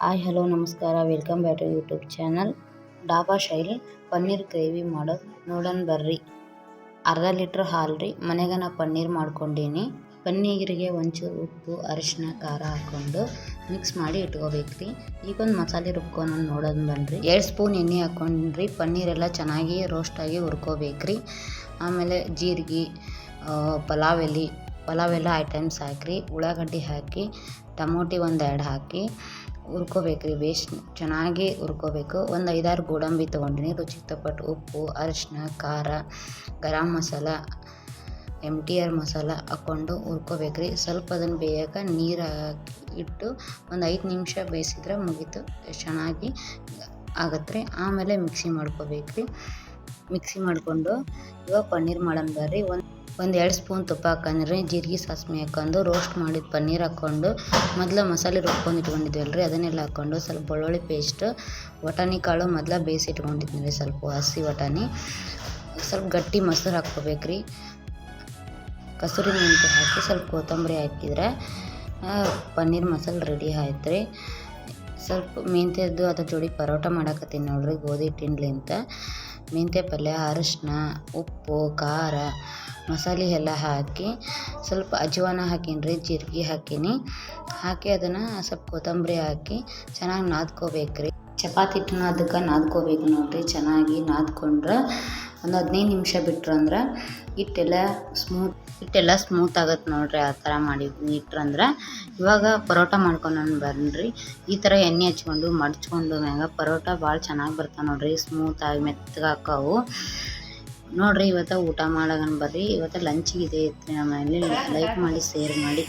Hi, hello, ನಮಸ್ಕಾರ. Welcome back to YouTube channel. Dhaba ಶೈಲಿ, paneer gravy ಮಾಡೋದು ನೋಡೋಣ ಬರ್ರಿ. ಅರ್ಧ ಲೀಟ್ರ್ ಹಾಲು ರೀ. ಮನೆಗೆ ನಾ ಪನ್ನೀರ್ ಮಾಡ್ಕೊಂಡೀನಿ. ಪನ್ನೀರಿಗೆ ಒಂಚೂರು ಉಪ್ಪು ಅರಿಶಿನ ಖಾರ ಹಾಕ್ಕೊಂಡು ಮಿಕ್ಸ್ ಮಾಡಿ ಇಟ್ಕೋಬೇಕು ರೀ. ಈಗ ಒಂದು ಮಸಾಲೆ ರುಬ್ಕೊಂಡು ನೋಡೋದು ಬನ್ನಿರಿ ಎರಡು ಸ್ಪೂನ್ ಎಣ್ಣೆ ಹಾಕ್ಕೊಂಡ್ರಿ ಪನ್ನೀರೆಲ್ಲ ಚೆನ್ನಾಗಿ ರೋಸ್ಟಾಗಿ ಹುರ್ಕೋಬೇಕ್ರಿ ಆಮೇಲೆ ಜೀರಿಗೆ ಪಲಾವ್ ಎಲೆ, ಪಲಾವ್ ಎಲ್ಲ ಐಟಮ್ಸ್ ಹಾಕ್ರಿ. ಉಳ್ಳಾಗಡ್ಡಿ ಹಾಕಿ, ಟಮೋಟಿ ಒಂದು ಎರಡು ಹಾಕಿ ಹುರ್ಕೋಬೇಕು ರೀ ಬೇಸ್ಟ್ ಚೆನ್ನಾಗಿ ಹುರ್ಕೋಬೇಕು. ಒಂದು ಐದಾರು ಗೋಡಂಬಿ ತೊಗೊಂಡಿನಿ ರುಚಿ ತಪ್ಪಟ್ಟು ಉಪ್ಪು ಅರಿಶಿನ ಖಾರ, garam masala M T R masala ಹಾಕ್ಕೊಂಡು ಹುರ್ಕೋಬೇಕು ರೀ. ಸ್ವಲ್ಪ ಅದನ್ನು ಬೇಯಕ ನೀರು ಇಟ್ಟು ಒಂದು ಐದು ನಿಮಿಷ ಬೇಯಿಸಿದ್ರೆ ಮುಗೀತು. ಚೆನ್ನಾಗಿ ಆಗತ್ತೆ ರೀ. ಆಮೇಲೆ ಮಿಕ್ಸಿ ಮಾಡ್ಕೋಬೇಕು ರೀ. ಮಿಕ್ಸಿ ಮಾಡಿಕೊಂಡು ಇವಾಗ ಪನ್ನೀರ್ ಮಾಡೋಣ ಬರ್ರಿ. ಒಂದು ಒಂದು ಎರಡು ಸ್ಪೂನ್ ತುಪ್ಪ ಹಾಕೊಂಡ್ರಿ ಜೀರಿಗೆ ಸಾಸ್ಮೆ ಹಾಕೊಂಡು ರೋಸ್ಟ್ ಮಾಡಿದ ಪನ್ನೀರ್ ಹಾಕ್ಕೊಂಡು ಮೊದಲು ಮಸಾಲೆ ರುಬ್ಕೊಂಡು ಇಟ್ಕೊಂಡಿದ್ವಲ್ಲ ರೀ ಅದನ್ನೆಲ್ಲ ಹಾಕ್ಕೊಂಡು ಸ್ವಲ್ಪ ಬೆಳ್ಳುಳ್ಳಿ ಪೇಸ್ಟ್ ಬಟಾಣಿ ಕಾಳು ಮೊದಲ ಬೇಯಿಸಿ ಇಟ್ಕೊಂಡಿದ್ವಿ ರೀ ಸ್ವಲ್ಪ ಹಸಿ ಬಟಾಣಿ ಸ್ವಲ್ಪ ಗಟ್ಟಿ ಮೊಸರು ಹಾಕ್ಕೋಬೇಕು ರೀ ಕಸೂರಿ ಮೆಂತ್ಯ ಹಾಕಿ ಸ್ವಲ್ಪ ಕೊತ್ತಂಬರಿ ಹಾಕಿದ್ರೆ ಪನ್ನೀರ್ ಮಸಾಲೆ ರೆಡಿ ಆಯ್ತು ರೀ ಸ್ವಲ್ಪ ಮೆಂತ್ಯದ್ದು ಅದ್ರ ಜೋಡಿ ಪರೋಟ ಮಾಡಾಕತ್ತೀನಿ ನೋಡ್ರಿ, ಗೋಧಿ ಹಿಟ್ಟಿನ್ಲಿಂತ ಮೆಂತ್ಯ ಪಲ್ಯ, ಅರಿಶಿನ, ಉಪ್ಪು, ಖಾರ ಮಸಾಲೆ ಎಲ್ಲ ಹಾಕಿ ಸ್ವಲ್ಪ ಅಜ್ವಾನ ಹಾಕೀನಿ, ರೀ ಜೀರಿಗೆ ಹಾಕೀನಿ. ಹಾಕಿ ಅದನ್ನು ಸ್ವಲ್ಪ ಕೊತ್ತಂಬರಿ ಹಾಕಿ ಚೆನ್ನಾಗಿ ನಾದ್ಕೋಬೇಕು ರೀ ಚಪಾತಿ ಹಿಟ್ಟನ್ನ ಅದಕ್ಕೆ ನಾದ್ಕೋಬೇಕು ನೋಡಿರಿ, ಚೆನ್ನಾಗಿ ನಾದ್ಕೊಂಡ್ರೆ ಒಂದು ಹದಿನೈದು ನಿಮಿಷ ಬಿಟ್ರು ಅಂದ್ರೆ ಹಿಟ್ಟೆಲ್ಲ ಸ್ಮೂತ್ ಹಿಟ್ಟೆಲ್ಲ ಸ್ಮೂತ್ ಆಗತ್ತೆ ನೋಡಿರಿ ಆ ಥರ ಮಾಡಿ ಇಟ್ರಂದ್ರೆ. ಇವಾಗ ಪರೋಟ ಮಾಡ್ಕೊಂಡು ಬರ್ರಿ ಈ ಥರ ಎಣ್ಣೆ ಹಚ್ಕೊಂಡು ಮಡ್ಚ್ಕೊಂಡು ಮ್ಯಾಗ ಪರೋಟ ಭಾಳ ಚೆನ್ನಾಗಿ ಬರ್ತಾವೆ ನೋಡಿರಿ ಸ್ಮೂತಾಗಿ ಮೆತ್ತಗೆ ಹಾಕವು. ನೋಡಿರಿ ಇವತ್ತು ಊಟ ಮಾಡೋಣ ಬರ್ರಿ ಇವತ್ತು ಲಂಚ್ ಇದೆ ಇತ್ತು ನಮ್ಮಲ್ಲಿ ಲೈಕ್ ಮಾಡಿ ಶೇರ್ ಮಾಡಿ.